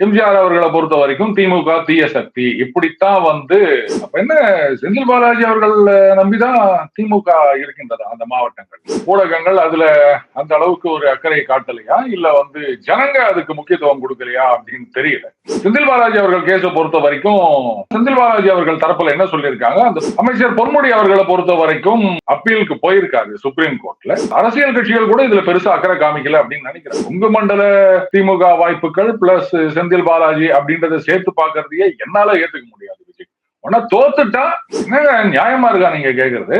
எம்ஜிஆர் அவர்களை பொறுத்த வரைக்கும் திமுக தீய சக்தி இப்படித்தான் வந்து அப்ப என்ன செந்தில் பாலாஜி அவர்கள் நம்பிதான் திமுக இருக்கின்றதா அந்த மாவட்டங்கள். ஊடகங்கள் அதுல அந்த அளவுக்கு ஒரு அக்கறை காட்டலையா? இல்ல வந்து ஜனங்க அதுக்கு முக்கியத்துவம் கொடுக்கலையா அப்படின்னு தெரியல. செந்தில் பாலாஜி அவர்கள் கேஸை பொறுத்த வரைக்கும் செந்தில் பாலாஜி அவர்கள் தரப்புல என்ன சொல்லியிருக்காங்க? அந்த அமைச்சர் பொன்முடி அவர்களை பொறுத்த வரைக்கும் அப்பீலுக்கு போயிருக்காரு சுப்ரீம் கோர்ட்ல. அரசியல் கட்சிகள் கூட இதுல பெருசா அக்கறை காமிக்கல அப்படின்னு நினைக்கிறேன். உங்க மண்டல திமுக வாய்ப்புகள் பிளஸ் செந்தில் பாலாஜி அப்படின்றத சேர்த்து பாக்குறதையே என்னால ஏத்துக்க முடியாது விஜய். உன்னா தோத்துட்டா என்னங்க நியாயமா இருக்கா நீங்க கேக்குறது?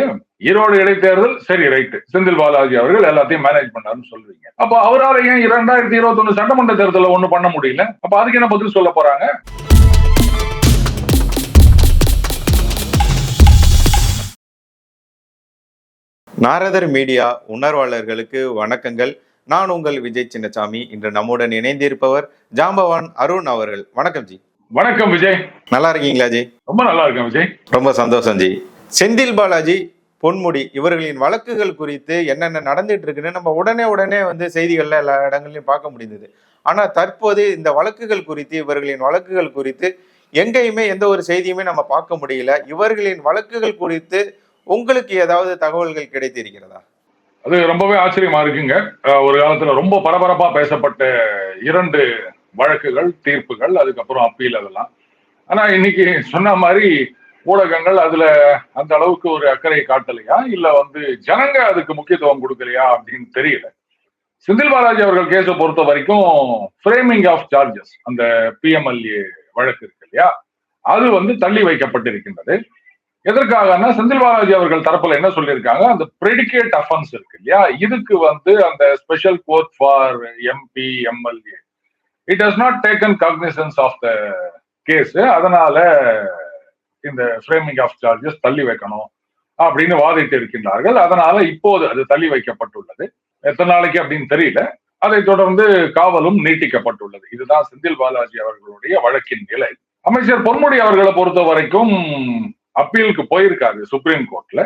ஈரோடு இடைத்தேர்தல் சரி ரைட்டு செந்தில் பாலாஜி அவர்கள் எல்லாத்தையும் மேனேஜ் பண்ணாருன்னு சொல்றீங்க. அப்ப அவரால் ஏன் இரண்டாயிரத்தி இருபத்தி ஒண்ணு சட்டமன்ற தேர்தலில் ஒண்ணு பண்ண முடியல? அப்ப அதுக்கு என்ன பதில் சொல்ல போறாங்க? நாரதர் மீடியா உணர்வாளர்களுக்கு வணக்கங்கள். நான் உங்கள் விஜய் சின்னசாமி. இன்று நம்முடன் இணைந்திருப்பவர் ஜாம்பவான் அருண் அவர்கள். வணக்கம் ஜி. வணக்கம் விஜய். நல்லா இருக்கீங்களா ஜி? ரொம்ப நல்லா இருக்கேன் விஜய். ரொம்ப சந்தோஷம் ஜி. செந்தில் பாலாஜி பொன்முடி இவர்களின் வழக்குகள் குறித்து என்னென்ன நடந்துட்டு இருக்குன்னு நம்ம உடனே உடனே வந்து செய்திகள்ல எல்லா இடங்கள்லயும் பார்க்க முடிந்தது. ஆனா தற்போது இந்த வழக்குகள் குறித்து இவர்களின் வழக்குகள் குறித்து எங்கேயுமே எந்த ஒரு செய்தியுமே நம்ம பார்க்க முடியல. இவர்களின் வழக்குகள் குறித்து உங்களுக்கு ஏதாவது தகவல்கள் கிடைத்திருக்கிறதா? அது ரொம்பவே ஆச்சரியமா இருக்குங்க. ஒரு காலத்துல ரொம்ப பரபரப்பா பேசப்பட்ட இரண்டு வழக்குகள் தீர்ப்புகள் அதுக்கப்புறம் அப்பீல் அதெல்லாம். ஆனா இன்னைக்கு சொன்ன மாதிரி ஊடகங்கள் அதுல அந்த அளவுக்கு ஒரு அக்கறை காட்டலையா? இல்ல வந்து ஜனங்க அதுக்கு முக்கியத்துவம் கொடுக்கலையா அப்படின்னு தெரியல. செந்தில் பாலாஜி அவர்கள் கேஸை பொறுத்த வரைக்கும் ஃப்ரேமிங் ஆஃப் சார்ஜஸ் அந்த பிஎம்எல்ஏ வழக்கு இருக்கு இல்லையா? அது வந்து தள்ளி வைக்கப்பட்டிருக்கின்றது. எதற்காகனா செந்தில் பாலாஜி அவர்கள் தரப்புல என்ன சொல்லியிருக்காங்க? அந்த பிரெடிகேட் அஃபென்ஸ் இருக்கு இல்லையா? இதுக்கு வந்து அந்த special court for MP MLA it has not taken cognisance of the case அதனால இந்த ஃப்ரேமிங் ஆஃப் சார்ஜஸ் தள்ளி வைக்கணும் அப்படின்னு வாதிட்டு இருக்கின்றார்கள். அதனால இப்போது அது தள்ளி வைக்கப்பட்டுள்ளது. எத்தனை நாளைக்கு அப்படின்னு தெரியல. அதை தொடர்ந்து காவலும் நீட்டிக்கப்பட்டுள்ளது. இதுதான் செந்தில் பாலாஜி அவர்களுடைய வழக்கின் நிலை. அமைச்சர் பொன்முடி அவர்களை பொறுத்த வரைக்கும் அப்பீலுக்கு போயிருக்காரு சுப்ரீம் கோர்ட்ல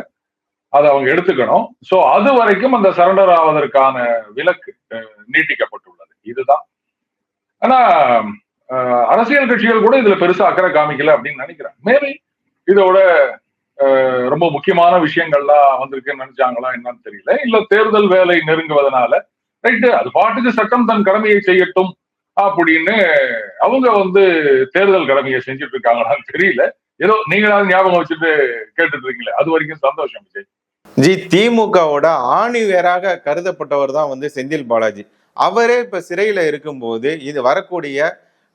அதை அவங்க எடுத்துக்கணும். சோ அது வரைக்கும் அந்த சரண்டர் ஆவதற்கான விலக்கு நீட்டிக்கப்பட்டுள்ளது. இதுதான். ஆனா அரசியல் கட்சிகள் கூட இதுல பெருசா அக்கறை காமிக்கல அப்படின்னு நினைக்கிறேன். மேபி இதோட ரொம்ப முக்கியமான விஷயங்கள்லாம் வந்திருக்குன்னு நினைச்சாங்களா என்னன்னு தெரியல. இல்ல தேர்தல் வேலை நெருங்குவதனால ரைட்டு அது பாட்டுக்கு சட்டம் தன் கடமையை செய்யட்டும் அப்படின்னு அவங்க வந்து தேர்தல் கடமையை செஞ்சுட்டு இருக்காங்களான்னு தெரியல. ஏதோ நீங்களாவது ஞாபகம் வச்சுட்டு கேட்டுட்டு இருக்கீங்களே அது வரைக்கும் சந்தோஷம் விஜய். ஜி திமுகவோட ஆணிவேராக கருதப்பட்டவர் தான் வந்து செந்தில் பாலாஜி. அவரே இப்ப சிறையில இருக்கும்போது இது வரக்கூடிய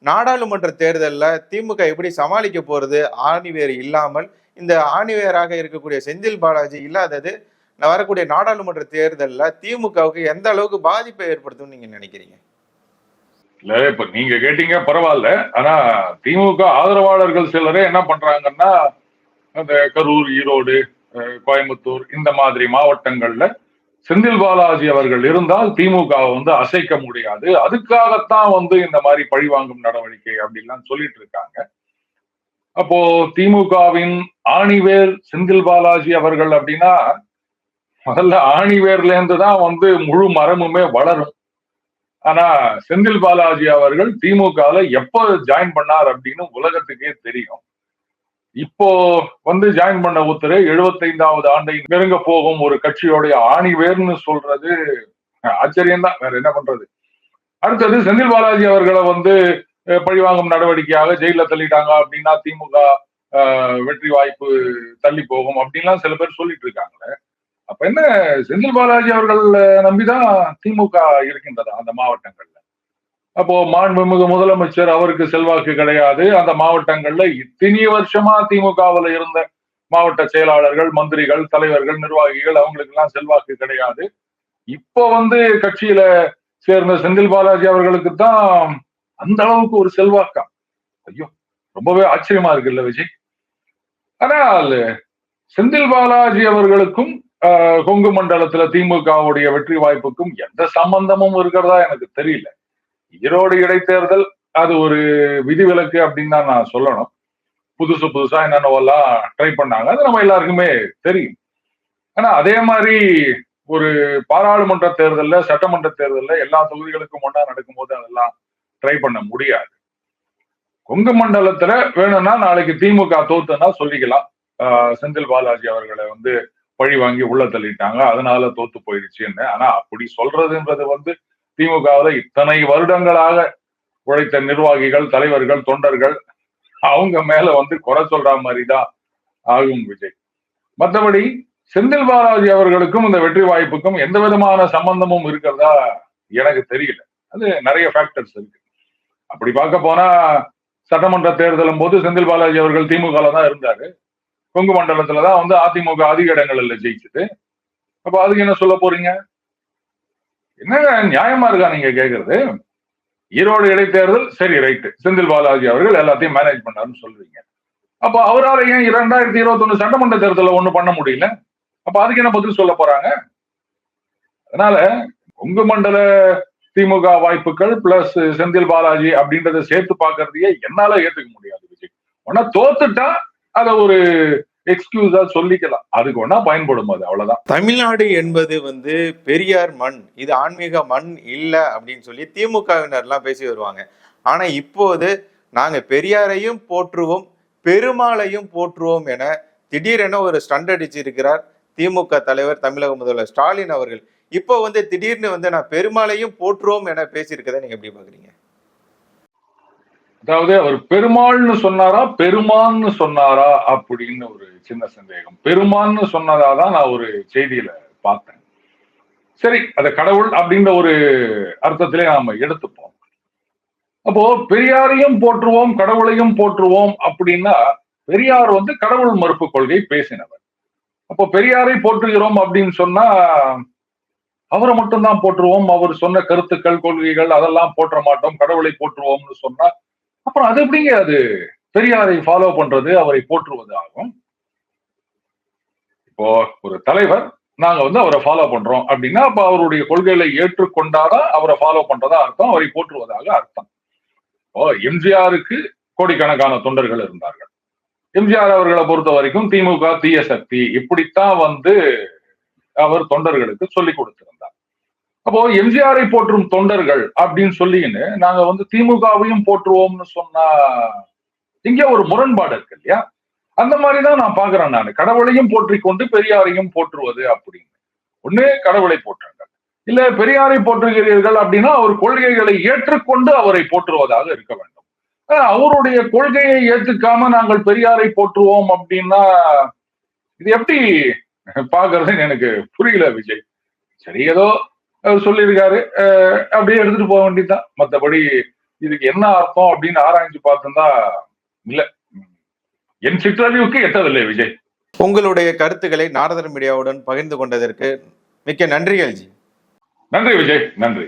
நாடாளுமன்ற தேர்தலில் திமுக எப்படி சமாளிக்க போறது? ஆணிவேர் இல்லாமல் இந்த ஆணிவேராக இருக்கக்கூடிய செந்தில் பாலாஜி இல்லாதது வரக்கூடிய நாடாளுமன்ற தேர்தலில் திமுகவுக்கு எந்த அளவுக்கு பாதிப்பை ஏற்படுத்தும்னு நீங்க நினைக்கிறீங்க? இல்ல இப்ப நீங்க கேட்டீங்க பரவாயில்ல ஆனா திமுக ஆதரவாளர்கள் சிலரே என்ன பண்றாங்கன்னா அந்த கரூர் ஈரோடு கோயம்புத்தூர் இந்த மாதிரி மாவட்டங்கள்ல செந்தில் பாலாஜி அவர்கள் இருந்தால் திமுக வந்து அசைக்க முடியாது. அதுக்காகத்தான் வந்து இந்த மாதிரி பழிவாங்கும் நடவடிக்கை அப்படின்லாம் சொல்லிட்டு இருக்காங்க. அப்போ திமுகவின் ஆணிவேர் செந்தில் பாலாஜி அவர்கள் அப்படின்னா முதல்ல ஆணிவேர்ல இருந்து தான் வந்து முழு மரமுமே வளரும். ஆனா செந்தில் பாலாஜி அவர்கள் திமுகல எப்போ ஜாயின் பண்ணார் அப்படின்னு உலகத்துக்கே தெரியும். இப்போ வந்து ஜாயின் பண்ண ஒருத்தர் எழுபத்தைந்தாவது ஆண்டை நெருங்க போகும் ஒரு கட்சியோடைய ஆணிவேர்னு சொல்றது ஆச்சரியம்தான். வேற என்ன பண்றது? அடுத்தது செந்தில் பாலாஜி அவர்களை வந்து பழிவாங்கும் நடவடிக்கையாக ஜெயில தள்ளிட்டாங்க அப்படின்னா திமுக வெற்றி வாய்ப்பு தள்ளி போகும் அப்படின்லாம் சில பேர் சொல்லிட்டு இருக்காங்களே. என்ன செந்தில் பாலாஜி அவர்கள் நம்பிதான் திமுக இருக்கின்றதா அந்த மாவட்டங்கள்ல. அப்போ மாண்புமிகு முதலமைச்சர் அவருக்கு செல்வாக்கு கிடையாது. அந்த மாவட்டங்கள்ல இத்தனை வருஷமா திமுகவுல இருந்த மாவட்ட செயலாளர்கள் மந்திரிகள் தலைவர்கள் நிர்வாகிகள் அவங்களுக்கு எல்லாம் செல்வாக்கு கிடையாது. இப்போ வந்து கட்சியில சேர்ந்த செந்தில் பாலாஜி அவர்களுக்கு தான் அந்த அளவுக்கு ஒரு செல்வாக்கா? ஐயோ ரொம்பவே ஆச்சரியமா இருக்குல்ல விஜய். ஆனால் செந்தில் பாலாஜி அவர்களுக்கும் கொங்கு மண்டலத்துல திமுகவுடைய வெற்றி வாய்ப்புக்கும் எந்த சம்பந்தமும் இருக்கிறதா எனக்கு தெரியல. ஈரோடு இடைத்தேர்தல் அது ஒரு விதிவிலக்கு அப்படின்னு தான் நான் சொல்லணும். புதுசு புதுசா என்னென்னவெல்லாம் ட்ரை பண்ணாங்க. அது நம்ம எல்லாருக்குமே தெரியும். ஆனா அதே மாதிரி ஒரு பாராளுமன்ற தேர்தல்ல சட்டமன்ற தேர்தல்ல எல்லா தொகுதிகளுக்கும் ஒன்றா நடக்கும்போது அதெல்லாம் ட்ரை பண்ண முடியாது. கொங்கு மண்டலத்துல வேணும்னா நாளைக்கு திமுக தோத்துனா சொல்லிக்கலாம். ஆஹ் செந்தில் பாலாஜி அவர்களை வந்து பழி வாங்கி உள்ள தள்ளிட்டாங்க. அதனால தோத்து போயிடுச்சுன்னு ஆனா அப்படி சொல்றதுன்றது வந்து திமுகவுல இத்தனை வருடங்களாக உழைத்த நிர்வாகிகள் தலைவர்கள் தொண்டர்கள் அவங்க மேல வந்து குறை சொல்ற மாதிரி தான் ஆகும் விஜய். மற்றபடி செந்தில் பாலாஜி அவர்களுக்கும் இந்த வெற்றி வாய்ப்புக்கும் எந்த விதமான சம்பந்தமும் இருக்கிறதா எனக்கு தெரியல. அது நிறைய ஃபேக்டர்ஸ் இருக்கு. அப்படி பார்க்க போனா சட்டமன்ற தேர்தலும் போது செந்தில் பாலாஜி அவர்கள் திமுக தான் இருந்தாரு. கொங்கு மண்டலத்துல தான் வந்து அதிமுக அதிக இடங்கள்ல ஜெயிச்சது. அப்ப அதுக்கு என்ன சொல்ல போறீங்க? என்னங்க நியாயமா இருக்கா நீங்க கேக்குறது? ஈரோடு இடைத்தேர்தல் சரி ரைட்டு. செந்தில் பாலாஜி அவர்கள் எல்லாத்தையும் மேனேஜ் பண்ணாருன்னு சொல்றீங்க. அப்ப அவரால் ஏன் இரண்டாயிரத்தி இருபத்தி ஒண்ணு சட்டமன்ற தேர்தலில் ஒண்ணு பண்ண முடியல? அப்ப அதுக்கு என்ன பதில் சொல்ல போறாங்க? அதனால கொங்கு மண்டல திமுக வாய்ப்புகள் பிளஸ் செந்தில் பாலாஜி அப்படின்றத சேர்த்து பாக்குறதையே என்னால ஏத்துக்க முடியாது விஜய். ஒன்னா தோத்துட்டா அதை ஒரு எக்ஸ்கியூஸா சொல்லிக்கலாம். அதுக்கு ஒன்னா பயன்படும் அது அவ்வளவுதான். தமிழ்நாடு என்பது வந்து பெரியார் மண் இது ஆன்மீக மண் இல்ல அப்படின்னு சொல்லி திமுகவினர்லாம் பேசி வருவாங்க. ஆனா இப்போது நாங்க பெரியாரையும் போற்றுவோம் பெருமாளையும் போற்றுவோம் என திடீரென ஒரு ஸ்டண்ட் அடிச்சிருக்கிறார் திமுக தலைவர் தமிழக முதல்வர் ஸ்டாலின் அவர்கள். இப்போ வந்து திடீர்னு வந்து நான் பெருமாளையும் போற்றுவோம் என பேசியிருக்கதை நீங்க எப்படி பாக்குறீங்க அதாவது அவர் பெருமாள்னு சொன்னாரா பெருமான்னு சொன்னாரா அப்படின்னு ஒரு சின்ன சந்தேகம். பெருமான்னு சொன்னதாதான் நான் ஒரு செய்தியில பார்த்தேன். சரி அத கடவுள் அப்படின்ற ஒரு அர்த்தத்திலே நாம எடுத்துப்போம். அப்போ பெரியாரையும் போற்றுவோம் கடவுளையும் போற்றுவோம் அப்படின்னா பெரியார் வந்து கடவுள் மறுப்பு கொள்கை பேசினவர். அப்போ பெரியாரை போற்றுகிறோம் அப்படின்னு சொன்னா அவரை மட்டும்தான் போற்றுவோம். அவர் சொன்ன கருத்துக்கள் கொள்கைகள் அதெல்லாம் போற்ற மாட்டோம். கடவுளை போற்றுவோம்னு சொன்னா அப்புறம் அது எப்படிங்க அது பெரியாரை ஃபாலோ பண்றது அவரை போற்றுவது ஆகும் இப்போ ஒரு தலைவர் நாங்க வந்து அவரை ஃபாலோ பண்றோம் அப்படின்னா அப்ப அவருடைய கொள்கைகளை ஏற்றுக்கொண்டாதான் அவரை ஃபாலோ பண்றதா அர்த்தம் அவரை போற்றுவதாக அர்த்தம். இப்போ எம்ஜிஆருக்கு கோடிக்கணக்கான தொண்டர்கள் இருந்தார்கள். எம்ஜிஆர் அவர்களை பொறுத்த வரைக்கும் திமுக தீய சக்தி இப்படித்தான் வந்து அவர் தொண்டர்களுக்கு சொல்லிக் கொடுத்திருந்தார். அப்போ எம்ஜிஆரை போற்றும் தொண்டர்கள் அப்படின்னு சொல்லின்னு நாங்க வந்து திமுகவையும் போற்றுவோம்னு சொன்னா இங்க ஒரு முரண்பாடு இருக்கு இல்லையா? அந்த மாதிரிதான் நான் பாக்குறேன் நான். கடவுளையும் போற்றி கொண்டு பெரியாரையும் போற்றுவது அப்படின்னு. ஒண்ணு கடவுளை போற்றுங்க இல்ல பெரியாரை போற்றுகிறீர்கள் அப்படின்னா அவர் கொள்கைகளை ஏற்றுக்கொண்டு அவரை போற்றுவதாக இருக்க வேண்டும். அவருடைய கொள்கையை ஏத்துக்காம நாங்கள் பெரியாரை போற்றுவோம் அப்படின்னா இது எப்படி பாக்குறதுன்னு எனக்கு புரியல விஜய். சரி ஏதோ சொல்லியிருக்காரு. அப்படியே எடுத்துட்டு போக வேண்டியதுதான். மத்தபடி இதுக்கு என்ன அர்த்தம் அப்படின்னு ஆராய்ஞ்சு பார்த்தோம்னா இல்ல. என் சிற்றறிவுக்கு எட்டதில்லை விஜய். உங்களுடைய கருத்துக்களை நாரதர் மீடியாவுடன் பகிர்ந்து கொண்டதற்கு மிக்க நன்றிகள் ஜி நன்றி விஜய். நன்றி.